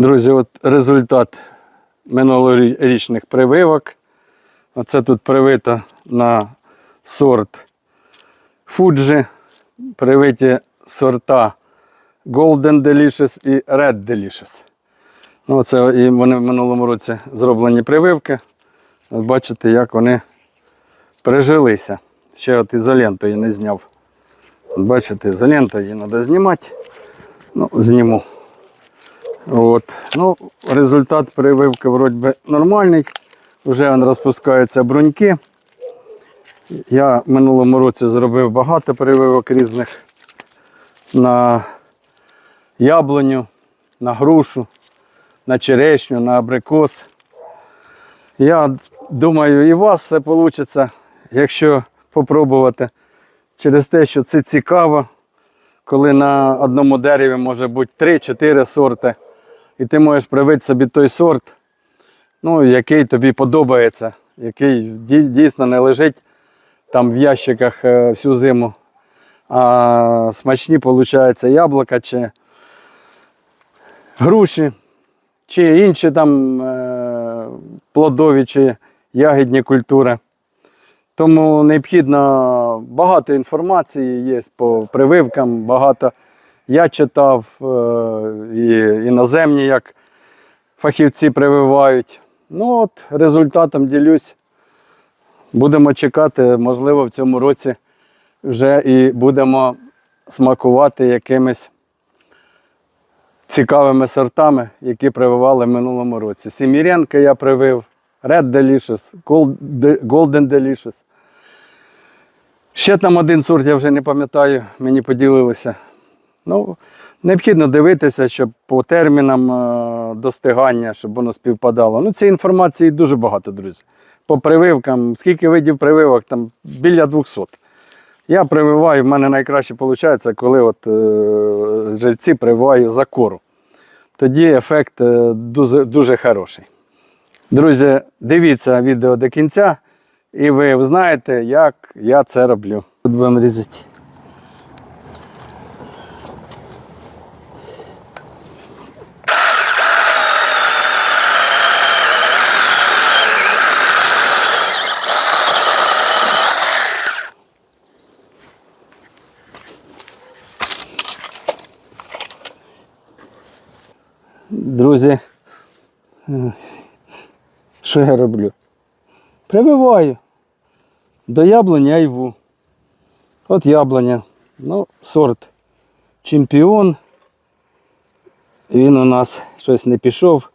Друзі, от результат минулорічних прививок. Оце тут привито на сорт Fuji, привиті сорта Golden Delicious і Red Delicious. Ну, це і вони в минулому році зроблені прививки. От бачите, як вони прижилися. Ще от ізоленту я не зняв. От бачите, ізоленту її треба знімати. Ну, зніму. От. Ну, результат прививки вроді би нормальний. Вже розпускаються бруньки. Я в минулому році зробив багато прививок різних на яблуню, на грушу, на черешню, на абрикос. Я думаю, і у вас все вийде, якщо спробувати через те, що це цікаво, коли на одному дереві може бути 3-4 сорти, і ти можеш привити собі той сорт, ну, який тобі подобається, який дійсно не лежить там в ящиках е, всю зиму. А смачні, виходить, яблука чи груші, чи інші там е, плодові чи ягідні культури. Тому необхідно багато інформації є по прививкам, багато я читав е, і іноземні, як фахівці прививають. Ну от результатом ділюсь. Будемо чекати, можливо, в цьому році вже і будемо смакувати якимись цікавими сортами, які прививали в минулому році. Сіміренко я привив, Red Delicious, Golden Delicious. Ще там один сорт, я вже не пам'ятаю, мені поділилися. Ну, необхідно дивитися, щоб по термінам е, достигання, щоб воно співпадало. Ну, цієї інформації дуже багато, друзі. По прививкам, скільки видів прививок, там біля 200. Я прививаю, в мене найкраще виходить, коли от, е, живці прививаю за кору. Тоді ефект е, дуже, дуже хороший. Друзі, дивіться відео до кінця, і ви знаєте, як я це роблю. Тут будемо різати. Друзі, що я роблю? Прививаю до яблуні айву. От яблуня. Ну, сорт чемпіон. Він у нас щось не пішов,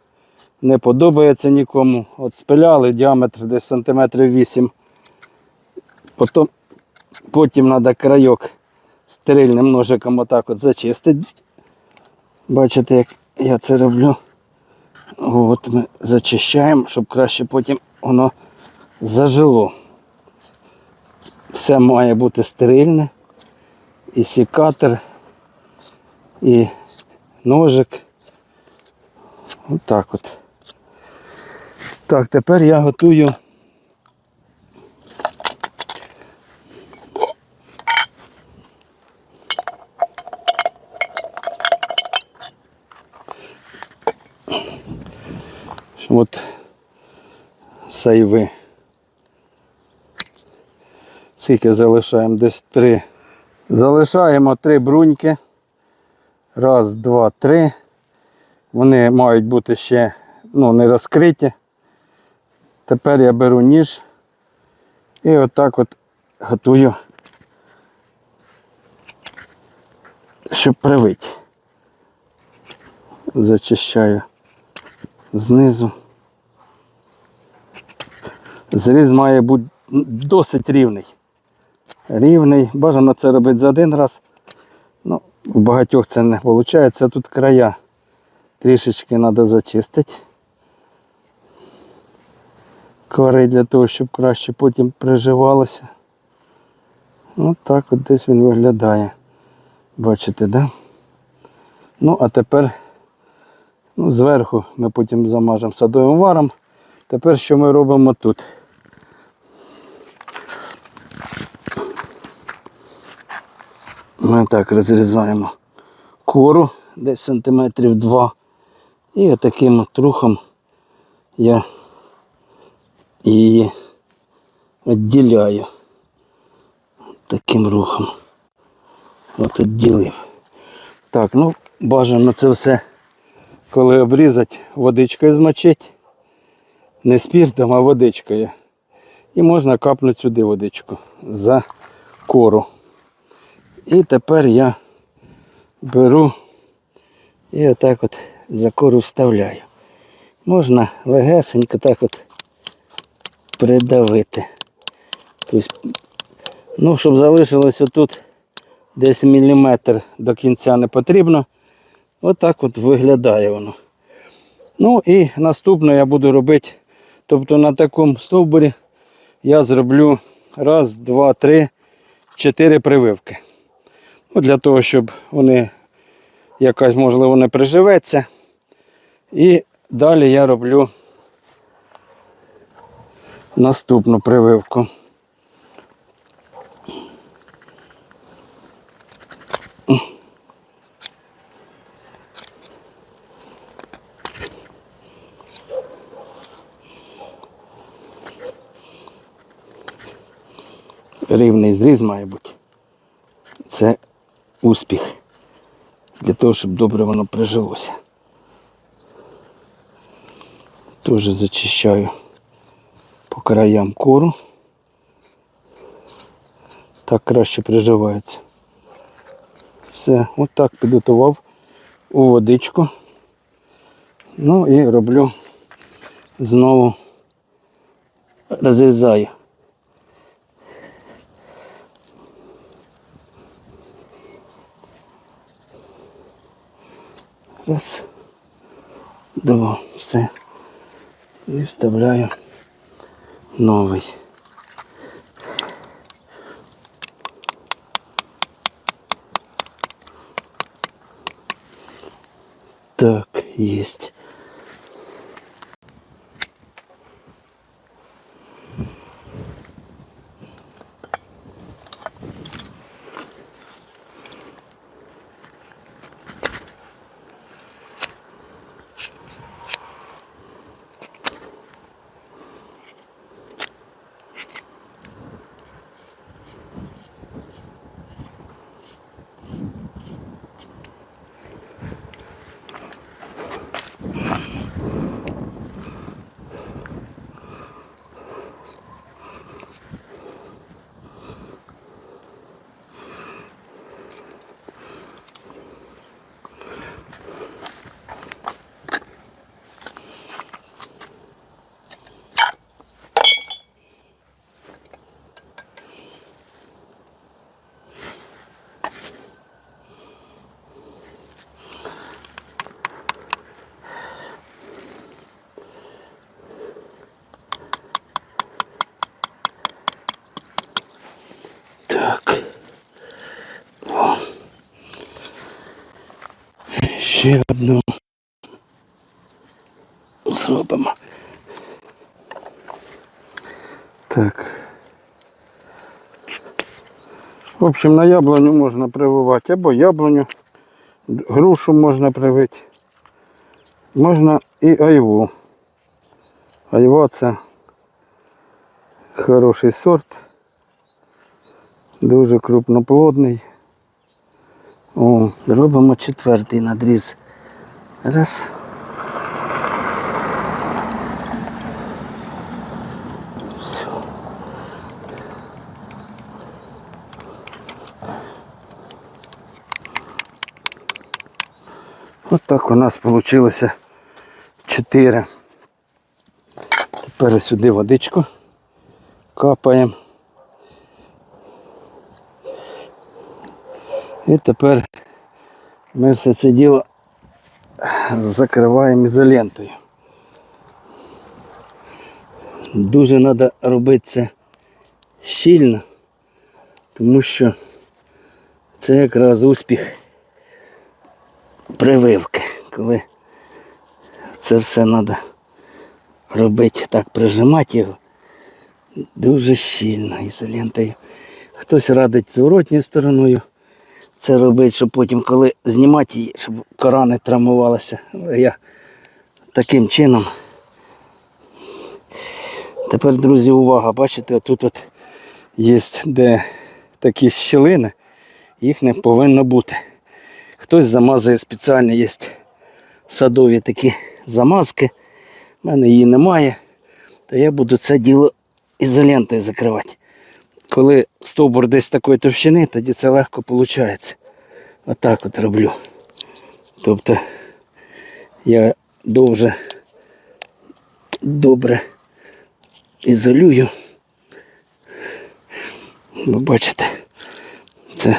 не подобається нікому. От спиляли діаметр десь сантиметрів 8. Потім, потім треба крайок стерильним ножиком отак от зачистити. Бачите, як я це роблю. От ми зачищаємо, щоб краще потім воно зажило. Все має бути стерильне. І сікатор, і ножик. Отак от. Так, тепер я готую. От сайви. Скільки залишаємо? Десь три. Залишаємо три бруньки. Раз, два, три. Вони мають бути ще ну, не розкриті. Тепер я беру ніж і отак от готую, щоб привити. Зачищаю знизу. Зріз має бути досить рівний. Рівний. Бажано це робити за один раз. Ну, у багатьох це не виходить. Тут края трішечки треба зачистити. Кори для того, щоб краще потім приживалося. Ось так от десь він виглядає. Бачите, да? Ну, а тепер Ну, зверху ми потім замажемо садовим варом. Тепер що ми робимо тут? Ми так розрізаємо кору десь сантиметрів 2 І отаким от рухом я її відділяю. Таким рухом. От відділив. Так, ну бажано це все, коли обрізати, водичкою змочити. Не спіртом, а водичкою. І можна капнути сюди водичку за кору. І тепер я беру і отак от за кору вставляю. Можна легесенько так от придавити. Тобто, ну, щоб залишилося тут десь міліметр до кінця не потрібно. Отак от виглядає воно. Ну і наступне я буду робити, тобто на такому стовбурі я зроблю раз, два, три, чотири прививки. Ну, для того, щоб вони якась, можливо, не приживеться. І далі я роблю наступну прививку. Рівний зріз має бути. Це успіх. Для того, щоб добре воно прижилося. Теж зачищаю по краям кору. Так краще приживається. Все, от так підготував у водичку. Ну і роблю знову розрізаю. Раз, два, все. І вставляю новий. Так, есть. Ще одну зробимо. Так. В общем, на яблуню можна прививати або яблуню, грушу можна привити. Можна і айву. Айва це хороший сорт. Дуже крупноплодний. О, робимо четвертий надріз. Раз. Все. От так у нас вийшло чотири. Тепер сюди водичку капаємо. І тепер ми все це діло закриваємо ізолентою. Дуже треба робити це щільно, тому що це якраз успіх прививки, коли це все треба робити так, прижимати його дуже щільно ізолентою. Хтось радить зворотньою стороною це робити, щоб потім, коли знімати її, щоб кора не травмувалася. Я таким чином. Тепер, друзі, увага, бачите, тут от є де такі щілини, їх не повинно бути. Хтось замазує спеціально, є садові такі замазки. У мене її немає, то я буду це діло ізолентою закривати. Коли стовбур десь такої товщини, тоді це легко виходить. Отак от роблю. Тобто я дуже добре ізолюю. Ви бачите, це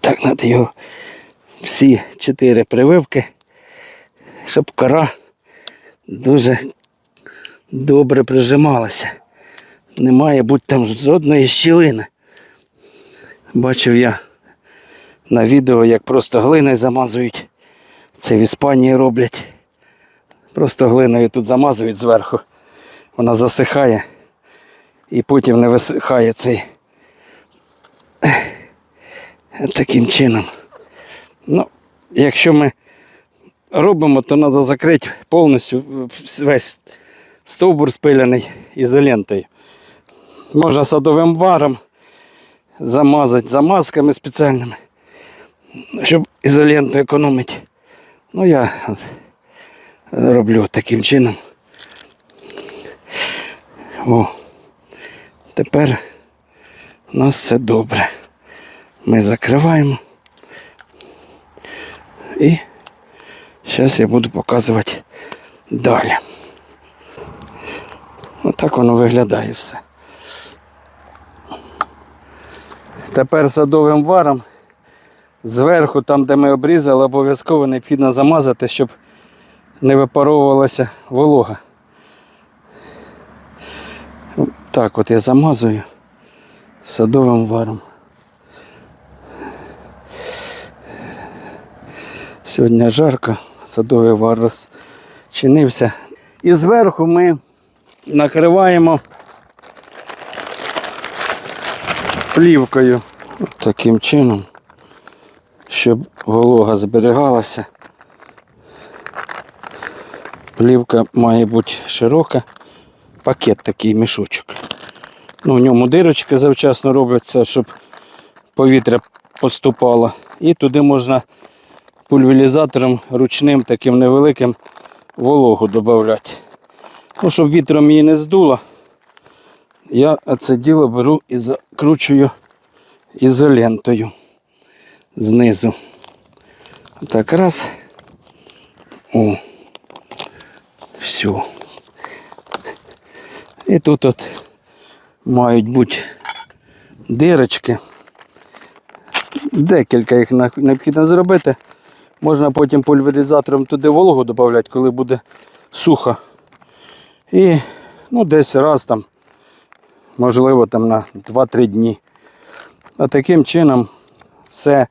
так треба його всі чотири прививки, щоб кора дуже добре прижималася. Не має бути там жодної щілини. Бачив я на відео, як просто глиною замазують. Це в Іспанії роблять. Просто глиною тут замазують зверху. Вона засихає і потім не висихає цей. Таким чином. Ну, якщо ми робимо, то треба закрити повністю весь стовбур спиляний ізолентою. Можна садовим варом замазати замазками спеціальними, щоб ізоленту економити. Ну, я роблю таким чином. О, тепер у нас все добре. Ми закриваємо. І зараз я буду показувати далі. Отак воно виглядає все. Тепер садовим варом зверху, там де ми обрізали, обов'язково необхідно замазати, щоб не випаровувалася волога. Так от я замазую садовим варом. Сьогодні жарко, садовий вар розчинився. І зверху ми накриваємо плівкою таким чином, щоб волога зберігалася. Плівка має бути широка, пакет такий мішочок. Ну, в ньому дирочки завчасно робляться, щоб повітря поступало. І туди можна пульверізатором ручним таким невеликим вологу додати. Ну, щоб вітром її не здуло, я це діло беру і закручую ізолентою знизу. Так, раз. О. Все. І тут от мають бути дирочки. Декілька їх необхідно зробити. Можна потім пульверизатором туди вологу додати, коли буде сухо. І ну, десь раз там, можливо, там на 2-3 дні. А таким чином все.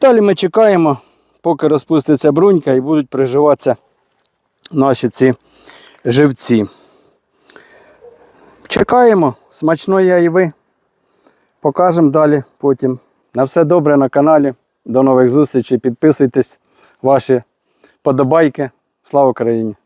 Далі ми чекаємо, поки розпуститься брунька і будуть приживатися наші ці живці. Чекаємо, смачної айви. Покажемо далі потім. На все добре на каналі. До нових зустрічей. Підписуйтесь, ваші подобайки. Слава Україні!